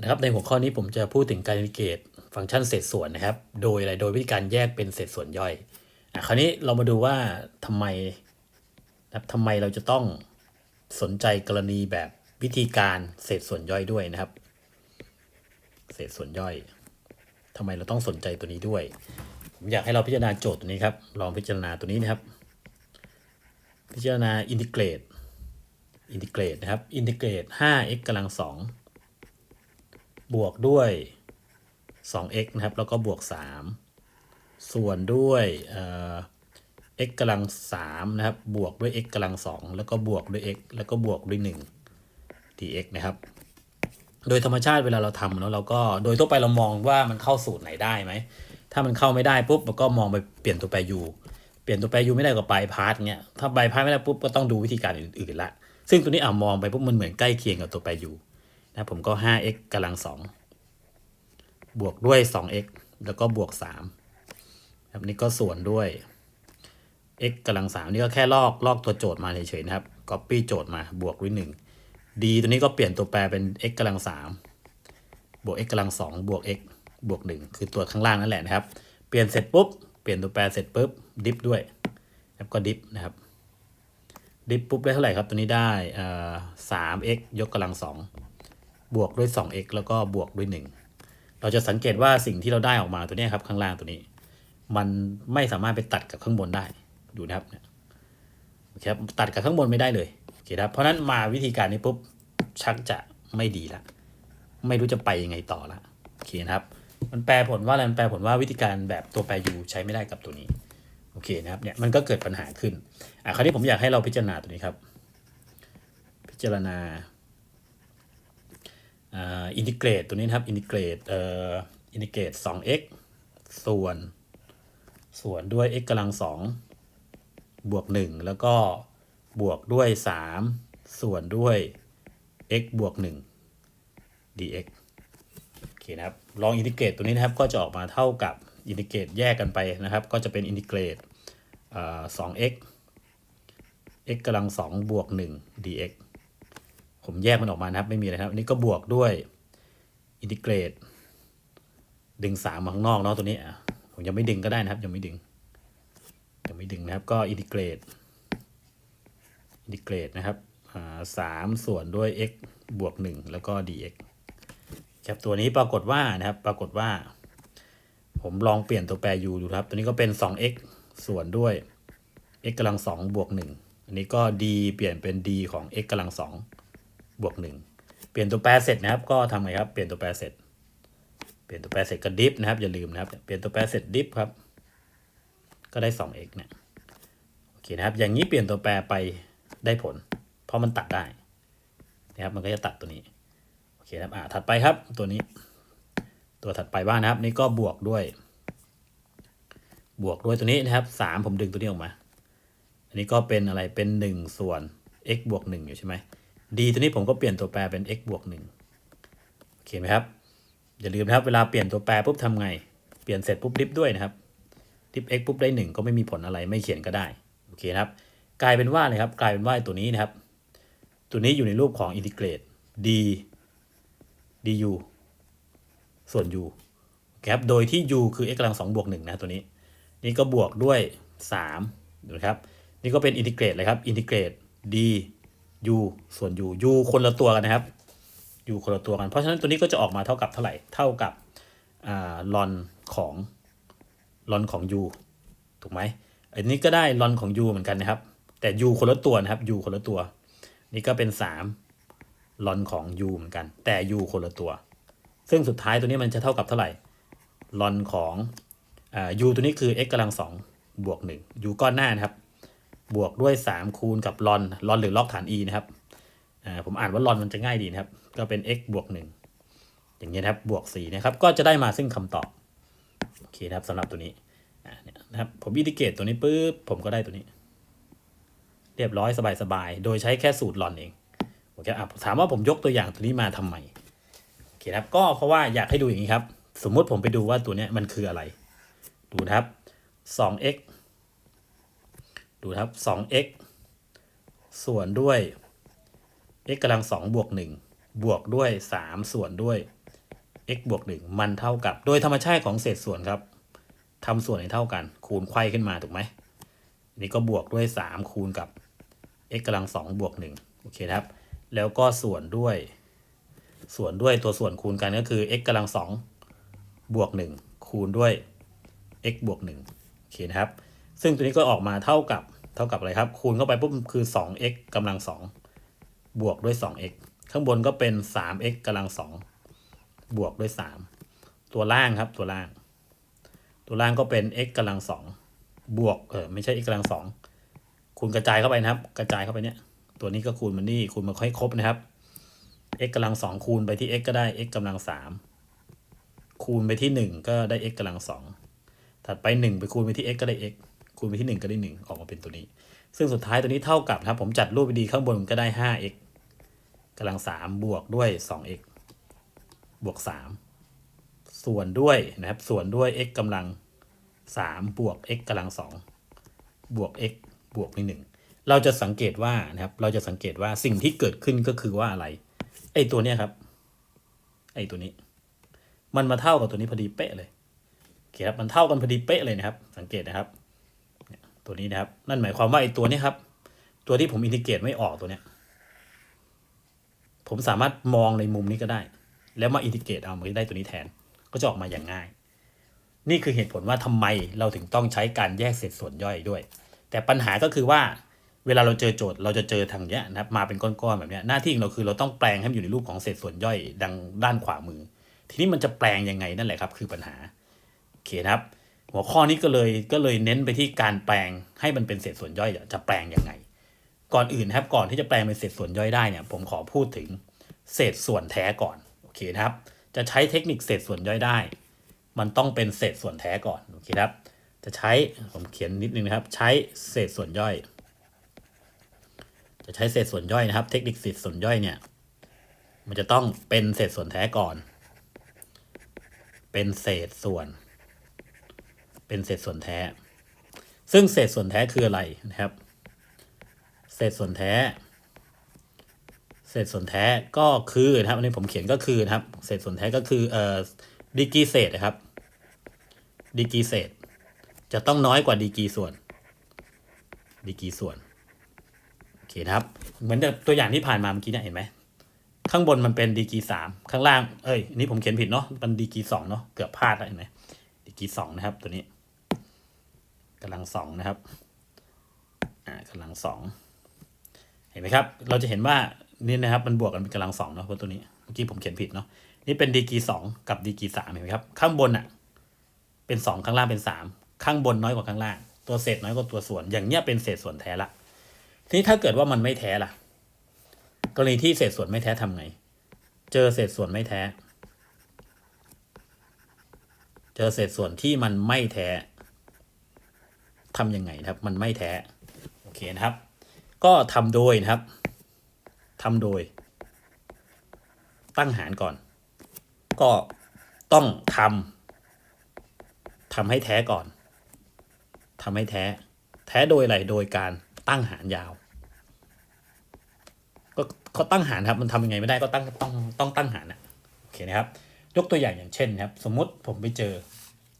นะครับในหัวข้อนี้ผมจะพูดถึงการอินทิเกรตฟังก์ชันเศษส่วนนะครับ โดยอะไรโดยวิธีการแยกเป็นเศษส่วนย่อยอะคราวนี้เรามาดูว่าทำไมนะทำไมเราจะต้องสนใจกรณีแบบวิธีการเศษส่วนย่อยด้วยนะครับ เศษส่วนย่อยทำไมเราต้องสนใจตัวนี้ด้วย ผมอยากให้เราพิจารณาโจทย์ตัวนี้ครับ ลองพิจารณาตัวนี้นะครับ พิจารณาอินทิเกรตอินทิเกรตนะครับอินทิเกรต 5x กำลัง2 บวกด้วย 2x นะครับ แล้วก็บวก 3 ส่วนด้วยเอ่อ x กำลัง3นะครับ บวกด้วย x กำลัง2แล้วก็บวกด้วย x แล้วก็บวกด้วย 1 dx นะครับ โดยธรรมชาติเวลาเราทำเนาะเราก็โดยทั่วไปเรามองว่ามันเข้าสูตรไหนได้ไหม ถ้ามันเข้าไม่ได้ปุ๊บเราก็มองไปเปลี่ยนตัวแปร u เปลี่ยนตัวแปร u ไม่ได้ก็ไปพาร์ทเงี้ย ถ้าไปพาร์ทไม่ได้ปุ๊บก็ต้องดูวิธีการอื่นๆละ ซึ่งตัวนี้อะมองไปปุ๊บมันเหมือนใกล้เคียงกับตัวแปร u นะผมก็ 5x กำลัง 2 บวกด้วย 2x แล้วก็บวก3ครับนี่ก็ส่วนด้วย x กำลัง 3 นี่ก็แค่ลอกลอกตัวโจทย์มาเฉยๆนะครับ copy โจทย์มาบวกด้วย 1 d ตัวนี้ก็เปลี่ยนตัวแปรเป็น x กำลัง 3 บวก x กำลัง 2 บวก x บวก 1 คือตัวข้างล่างนั่นแหละนะครับ เปลี่ยนเสร็จปุ๊บ เปลี่ยนตัวแปรเสร็จปุ๊บดิฟด้วยแล้วก็ดิฟนะครับดิฟปุ๊บได้เท่าไหร่ครับ ตัวนี้ได้อ่า 3x ยกกำลัง2 บวกด้วย 2x แล้วก็บวกด้วย 1 เราจะสังเกตว่าสิ่งที่เราได้ออกมาตัวนี้ครับข้างล่างตัวนี้ มันไม่สามารถไปตัดกับข้างบนได้ดูนะครับเนี่ยโอเคครับตัดกับข้างบนไม่ได้เลยโอเคครับเพราะฉะนั้นมาวิธีการนี้ปุ๊บชักจะไม่ดีละไม่รู้จะไปยังไงต่อละโอเคนะครับ มันแปลผลว่าอะไรมันแปลผลว่าวิธีการแบบตัวแปร u ใช้ไม่ได้กับตัวนี้โอเคนะครับเนี่ยมันก็เกิดปัญหาขึ้นอะคราวนี้ผมอยากให้เราพิจารณาตัวนี้ครับ พิจารณา อินทิเกรตตัวนี้นะครับอินทิเกรตเอ่ออินทิเกรต 2x ส่วน ส่วนด้วย x กำลัง2บวก 1 แล้วก็บวกด้วย 3 ส่วนด้วย x บวก 1 dx โอเคนะครับลองอินทิเกรตตัวนี้นะครับก็จะออกมาเท่ากับอินทิเกรตแยกกันไปนะครับ ก็จะเป็นอินทิเกรตสอง x x กำลัง2บวก 1 dx ผมแยกมันออกมานะครับ ไม่มีอะไรครับ อันนี้ก็บวกด้วยอินทิเกรต ดึง3มาข้างนอกเนาะตัวนี้ผมยังไม่ดึงก็ได้นะครับ ยังไม่ดึง ยังไม่ดึงนะครับ ก็อินทิเกรต อินทิเกรตนะครับอ่าสามส่วนด้วย x บวก1แล้วก็ dx ครับตัวนี้ปรากฏว่านะครับ ปรากฏว่า ผมลองเปลี่ยนตัวแปร u ดูครับ ตัวนี้ก็เป็น 2x ส่วนด้วย x กำลัง2บวก1อันนี้ก็ d เปลี่ยนเป็น d ของ x กำลัง2 บวก1เปลี่ยนตัวแปรเสร็จนะครับ ก็ทำไงครับ เปลี่ยนตัวแปรเสร็จ เปลี่ยนตัวแปรเสร็จก็ดิฟนะครับ อย่าลืมนะครับ เปลี่ยนตัวแปรเสร็จดิฟครับ ก็ได้ 2x เนี่ย โอเคนะครับ อย่างนี้เปลี่ยนตัวแปรไปได้ผล เพราะมันตัดได้นะครับ มันก็จะตัดตัวนี้ โอเคครับ อ่า ถัดไปครับ ตัวนี้ ตัวถัดไปบ้างนะครับ นี่ก็บวกด้วย บวกด้วยตัวนี้นะครับสามผมดึงตัวนี้ออกมา อันนี้ก็เป็นอะไร เป็นหนึ่งส่วน x บวกหนึ่งอยู่ใช่ไหม d ตัวนี้ผมก็เปลี่ยนตัวแปรเป็น x บวกหนึ่งโอเคไหมครับ อย่าลืมนะครับ เวลาเปลี่ยนตัวแปรปุ๊บทำไง เปลี่ยนเสร็จปุ๊บดิฟด้วยนะครับดิฟ x ปุ๊บได้หนึ่งก็ไม่มีผลอะไรไม่เขียนก็ได้ โอเคครับ กลายเป็นว่าเลยครับ กลายเป็นว่าตัวนี้นะครับ ตัวนี้อยู่ในรูปของอินทิเกรต d du ส่วน u ครับ โดยที่ u คือ x กำลัง2บวก1นะตัวนี้ นี่ก็บวกด้วย3นะครับ นี่ก็เป็นอินทิเกรตเลยครับ อินทิเกรต d u ส่วน u u คนละตัวกันนะครับ u คนละตัวกัน เพราะฉะนั้นตัวนี้ก็จะออกมาเท่ากับเท่าไหร่ เท่ากับอ่าลอนของลอนของ u ถูกไหมอันนี้ก็ได้ลอนของ u เหมือนกันนะครับ แต่ u คนละตัวนะครับ u คนละตัว นี่ก็เป็น3ลอนของ u เหมือนกัน แต่ u คนละตัว ซึ่งสุดท้ายตัวนี้มันจะเท่ากับเท่าไหร่ลอนของอ่า u ตัวนี้คือ x กำลัง2บวก1 u ก้อนหน้านะครับ บวกด้วย 3 คูณกับลอนลอนหรือล็อกฐาน e นะครับผมอ่านว่าลอนมันจะง่ายดีนะครับ ก็เป็น x บวก 1 อย่างนี้ยนะครับบวก4นะครับ ก็จะได้มาซึ่งคำตอบ โอเคนะครับสำหรับตัวนี้เนี่ยนะครับผมอินทิเกรตตัวนี้ปุ๊บผมก็ได้ตัวนี้ เรียบร้อยสบายๆ โดยใช้แค่สูตรลอนเองโอเคอะถามว่าผมยกตัวอย่างตัวนี้มาทำไมโอเคครับก็เพราะว่าอยากให้ดูอย่างนี้ครับ สมมุติผมไปดูว่าตัวนี้มันคืออะไร ดูนะครับ 2x ดูครับ 2x ส่วนด้วย x กำลัง2บวก1บวกด้วย 3 ส่วนด้วย x บวกหนึ่งมันเท่ากับ โดยธรรมชาติของเศษส่วนครับทำส่วนให้เท่ากัน คูณไขว้ขึ้นมาถูกไหมนี่ก็บวกด้วย 3 คูณกับ x กำลังสองบวกหนึ่งโอเคครับ แล้วก็ส่วนด้วย ส่วนด้วยตัวส่วนคูณกันก็คือ x กำลังสองบวกหนึ่งคูณด้วย x บวกหนึ่งโอเคนะครับ ซึ่งตัวนี้ก็ออกมาเท่ากับ เท่ากับอะไรครับ คูณเข้าไปปุ๊บคือ 2x กำลังสองบวกด้วย 2x ข้างบนก็เป็น 3x กำลังสองบวกด้วย 3 ตัวล่างครับตัวล่าง ตัวล่างก็เป็น x กำลังสองบวกเออไม่ใช่ x กำลังสองคูณกระจายเข้าไปนะครับ กระจายเข้าไปเนี่ย ตัวนี้ก็คูณมันนี่คูณมาให้ครบนะครับ x กำลังสองคูณไปที่ x ก็ได้ x กำลังสามคูณไปที่หนึ่งก็ได้ x กำลังสองถัดไปหนึ่งไปคูณไปที่ x ก็ได้ x คูณไปที่หนึ่งก็ได้หนึ่งออกมาเป็นตัวนี้ ซึ่งสุดท้ายตัวนี้เท่ากับครับผมจัดรูปไปดีข้างบนก็ได้ 5x กำลังสามบวกด้วย 2x บวกสามส่วนด้วยนะครับ ส่วนด้วย x กำลังสามบวก x กำลังสองบวก x บวกด้วยหนึ่งเราจะสังเกตว่านะครับ เราจะสังเกตว่าสิ่งที่เกิดขึ้นก็คือว่าอะไร ไอ้ตัวเนี้ยครับ ไอ้ตัวนี้ มันมาเท่ากับตัวนี้พอดีเป๊ะเลยโอเคครับ มันเท่ากันพอดีเป๊ะเลยนะครับ สังเกตนะครับ ตัวนี้นะครับ นั่นหมายความว่าไอ้ตัวนี้ครับ ตัวที่ผมอินทิเกรตไม่ออกตัวเนี้ย ผมสามารถมองในมุมนี้ก็ได้ แล้วมาอินทิเกรตเอามันได้ตัวนี้แทน ก็จะออกมาอย่างง่าย นี่คือเหตุผลว่าทำไมเราถึงต้องใช้การแยกเศษส่วนย่อยด้วย แต่ปัญหาก็คือว่าเวลาเราเจอโจทย์เราจะเจอทางเนี้ยนะครับมาเป็นก้อนๆแบบเนี้ยหน้าที่ของเราคือเราต้องแปลงให้มันอยู่ในรูปของเศษส่วนย่อยดังด้านขวามือ ทีนี้มันจะแปลงยังไงนั่นแหละครับ คือปัญหาโอเคนะครับ หัวข้อนี้ก็เลยก็เลยเน้นไปที่การแปลงให้มันเป็นเศษส่วนย่อยจะแปลงยังไง ก่อนอื่นครับก่อนที่จะแปลงเป็นเศษส่วนย่อยได้เนี่ยผมขอพูดถึงเศษส่วนแท้ก่อนโอเคนะครับ จะใช้เทคนิคเศษส่วนย่อยได้ มันต้องเป็นเศษส่วนแท้ก่อนโอเคครับ จะใช้ผมเขียนนิดนึงนะครับ ใช้เศษส่วนย่อย จะใช้เศษส่วนย่อยนะครับ เทคนิคเศษส่วนย่อยเนี่ยมันจะต้องเป็นเศษส่วนแท้ก่อน เป็นเศษส่วน เป็นเศษส่วนแท้ ซึ่งเศษส่วนแท้คืออะไรนะครับ เศษส่วนแท้ เศษส่วนแท้ก็คือนะครับอันนี้ผมเขียนก็คือนะครับ เศษส่วนแท้ก็คือเอ่อดีกีเศษนะครับ ดีกีเศษ จะต้องน้อยกว่าดีกีส่วน ดีกีส่วนโอเคนะครับ เหมือนตัวอย่างที่ผ่านมาเมื่อกี้เนี่ยเห็นไหมข้างบนมันเป็นดีกีสามข้างล่าง เอ้ยนนี้ผมเขียนผิดเนาะ มันดีกีสองเนาะ เกือบพลาดแล้วเห็นไหมดีกีสองนะครับตัวนี้ กำลังสองนะครับอ่ากำลังสองเห็นไหมครับ เราจะเห็นว่านี่นะครับมันบวกกันเป็นกำลังสองเนาะเพราะตัวนี้เมื่อกี้ผมเขียนผิดเนาะนี่เป็นดีกีสองกับดีกีสามเห็นไหมครับ ข้างบนอะเป็นสองข้างล่างเป็นสามข้างบนน้อยกว่าข้างล่าง ตัวเศษน้อยกว่าตัวส่วน อย่างเนี้ยเป็นเศษส่วนแท้ละทีนี้ถ้าเกิดว่ามันไม่แท้ล่ะ กรณีที่เศษส่วนไม่แท้ทำไง เจอเศษส่วนไม่แท้ เจอเศษส่วนที่มันไม่แท้ ทำยังไงนะครับ มันไม่แท้โอเคนะครับ ก็ทำโดยนะครับทำโดย ตั้งหารก่อน ก็ต้องทำทำให้แท้ก่อนทำให้แท้ แท้โดยอะไรโดยการตั้งหารยาว ก็เขาตั้งหารครับ มันทำยังไงไม่ได้ก็ตั้งต้องต้องตั้งหารนะโอเคนะครับ ยกตัวอย่างอย่างเช่นนะครับ สมมุติผมไปเจอ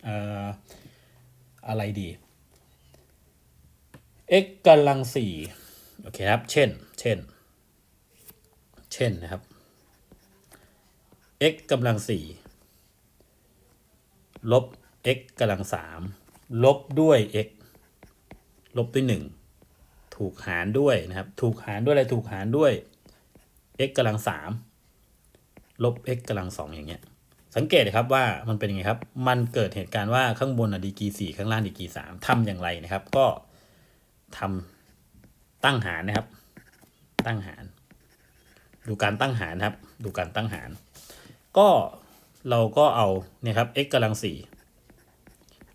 เอ่ออะไรดี x กำลังสี่โอเคครับ เช่น เช่น เช่นนะครับ x กำลังสี่ลบ x กำลังสามลบด้วย x ลบด้วยหนึ่งถูกหารด้วยนะครับ ถูกหารด้วยอะไรถูกหารด้วย x กำลังสามลบ x กำลังสองอย่างเงี้ย สังเกตนะครับว่ามันเป็นยังไงครับ มันเกิดเหตุการณ์ว่าข้างบนอะดีกีสี่ข้างล่างดีกีสามทำอย่างไรนะครับ ก็ ทำตั้งหารนะครับ ตั้งหาร ดูการตั้งหารครับ ดูการตั้งหาร ก็เราก็เอาเนี่ยครับ x กำลังสี่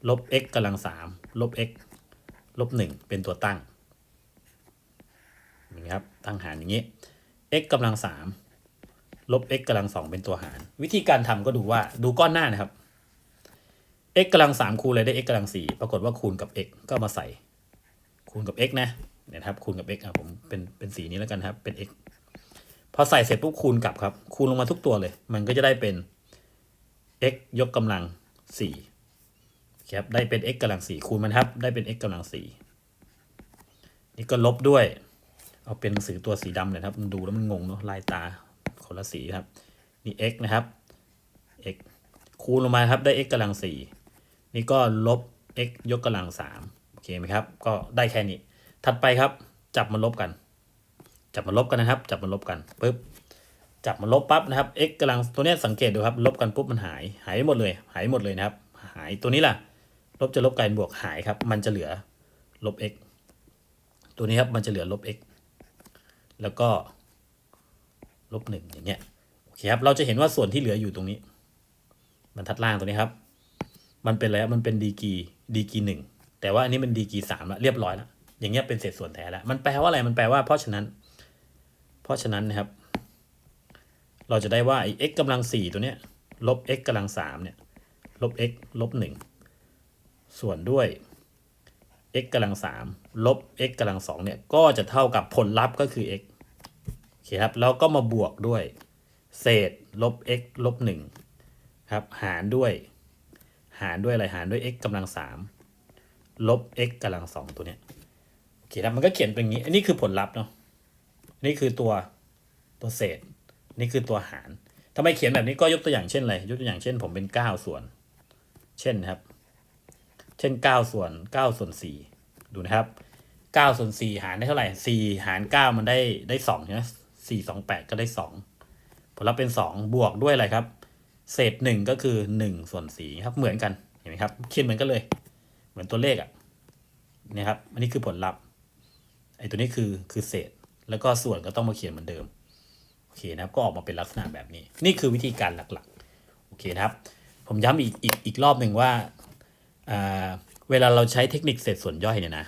ลบ x กำลังสามลบ x ลบหนึ่งเป็นตัวตั้งอย่างนี้ครับตั้งหารอย่างนี้ x กำลังสามลบ x กำลังสองเป็นตัวหาร วิธีการทำก็ดูว่าดูก้อนหน้านะครับ x กำลังสามคูณอะไรได้ x กำลังสี่ปรากฏว่าคูณกับ x ก็มาใส่ คูณกับ x นะเนี่ยนะครับคูณกับ x อะผมเป็นเป็นสีนี้แล้วกันครับ เป็น x พอใส่เสร็จปุ๊บคูณกลับครับ คูณลงมาทุกตัวเลย มันก็จะได้เป็น x ยกกำลังสี่ครับได้เป็น x กำลังสี่คูณมันครับ ได้เป็น x กำลังสี่นี่ก็ลบด้วย เอาเป็นหนังสือตัวสีดำเลยครับมันดูแล้วมันงงเนาะลายตาคนละสีครับ นี่ x นะครับ x คูณลงมาครับได้ x กำลังสี่นี่ก็ลบ x ยกกำลังสาม ไหมครับ ก็ได้แค่นี้ ถัดไปครับ จับมาลบกัน จับมาลบกันนะครับ จับมาลบกันปึ๊บจับมาลบปั๊บนะครับ x กำลังตัวเนี้ยสังเกตดูครับ ลบกันปุ๊บมันหาย หายหมดเลย หายหมดเลยนะครับ หายตัวนี้ล่ะ ลบจะลบกลายเป็นบวกหายครับ มันจะเหลือลบ x ตัวนี้ครับ มันจะเหลือลบ x แล้วก็ลบหนึ่งอย่างเงี้ย โอเคครับ เราจะเห็นว่าส่วนที่เหลืออยู่ตรงนี้ บรรทัดล่างตัวนี้ครับ มันเป็นแล้วมันเป็นดีกีดีกีหนึ่ง แต่ว่าอันนี้มันดีกีสามแล้วเรียบร้อยแล้วอย่างเงี้ยเป็นเศษส่วนแท้แล้วมันแปลว่าอะไรมันแปลว่าเพราะฉะนั้น เพราะฉะนั้นนะครับ เราจะได้ว่าไอ้ x กำลังสี่ตัวเนี้ยลบ x กำลังสามเนี่ยลบ x ลบหนึ่งส่วนด้วย x กำลังสามลบ x กำลังสองเนี่ยก็จะเท่ากับผลลัพธ์ก็คือ x โอเคครับแล้วก็มาบวกด้วย เศษลบ x ลบหนึ่งครับหารด้วย หารด้วยอะไรหารด้วย x กำลังสาม ลบ x กำลังสองตัวเนี้ยโอเคครับมันก็เขียนเป็นอย่างนี้ อันนี้คือผลลัพธ์เนาะนี่คือตัวตัวเศษ นี่คือตัวหารทำไมเขียนแบบนี้ก็ยกตัวอย่างเช่นอะไรยกตัวอย่างเช่น ผมเป็น 9 ส่วน เช่นนะครับ เช่น 9 ส่วน 9 ส่วน 4 ดูนะครับ 9 ส่วน 4 หารได้เท่าไหร่ 4 หาร 9 มันได้ได้2ใช่ไหม4 2 8 ก็ได้ 2 ผลลัพธ์เป็น 2 บวกด้วยอะไรครับ เศษ 1 ก็คือ 1 ส่วน4ครับเหมือนกันเห็นไหมครับเขียนเหมือนกันเลย เหมือนตัวเลขอะ่ะนี่ครับ อันนี้คือผลลัพธ์ไอ้ตัวนี้คือคือเศษ แล้วก็ส่วนก็ต้องมาเขียนเหมือนเดิมโอเคนะครับ ก็ออกมาเป็นลักษณะแบบนี้ นี่คือวิธีการหลักๆโอเคนะครับ ผมย้ำอีกอีกอีกรอบหนึ่งว่าอ่าเวลาเราใช้เทคนิคเศษส่วนย่อยเนี่ยนะ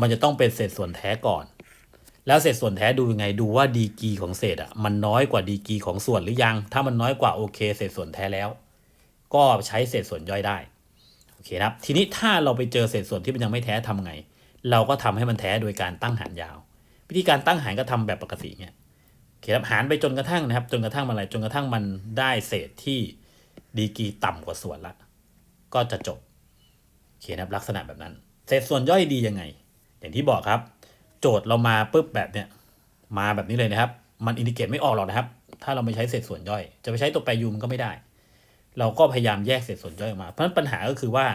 มันจะต้องเป็นเศษส่วนแท้ก่อน แล้วเศษส่วนแท้ดูยังไงดูว่าดีกีของเศษอะมันน้อยกว่าดีกีของส่วนหรือยัง ถ้ามันน้อยกว่าโอเค เศษส่วนแท้แล้ว ก็ใช้เศษส่วนย่อยได้ เคครับทีนี้ถ้าเราไปเจอเศษส่วนที่มันยังไม่แท้ทำไง เราก็ทำให้มันแท้โดยการตั้งหารยาว วิธีการตั้งหารก็ทำแบบปกติเนี่ยโอเคครับหารไปจนกระทั่งนะครับ จนกระทั่งมันอะไรจนกระทั่งมันได้เศษที่ดีกีต่ำกว่าส่วนละ ก็จะจบโอเคครับลักษณะแบบนั้น เศษส่วนย่อยดียังไง อย่างที่บอกครับ โจทย์เรามาปุ๊บแบบเนี้ยมาแบบนี้เลยนะครับ มันอินดิเกตไม่ออกหรอกนะครับ ถ้าเราไม่ใช้เศษส่วนย่อย จะไปใช้ตัวแปรยูมันก็ไม่ได้ เราก็พยายามแยกเศษส่วนย่อยออกมา เพราะฉะนั้นปัญหาก็คือว่า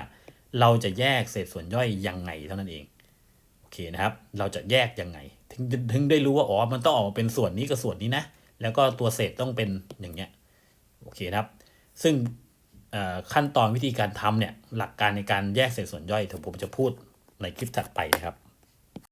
เราจะแยกเศษส่วนย่อยยังไงเท่านั้นเองโอเคนะครับ เราจะแยกยังไง ถึงถึงได้รู้ว่าอ๋อมันต้องออกมาเป็นส่วนนี้กับส่วนนี้นะแล้วก็ตัวเศษต้องเป็นอย่างเงี้ยโอเคนะครับ ซึ่งขั้นตอนวิธีการทำเนี่ยหลักการในการแยกเศษส่วนย่อยถึงผมจะพูดในคลิปถัดไปนะครับ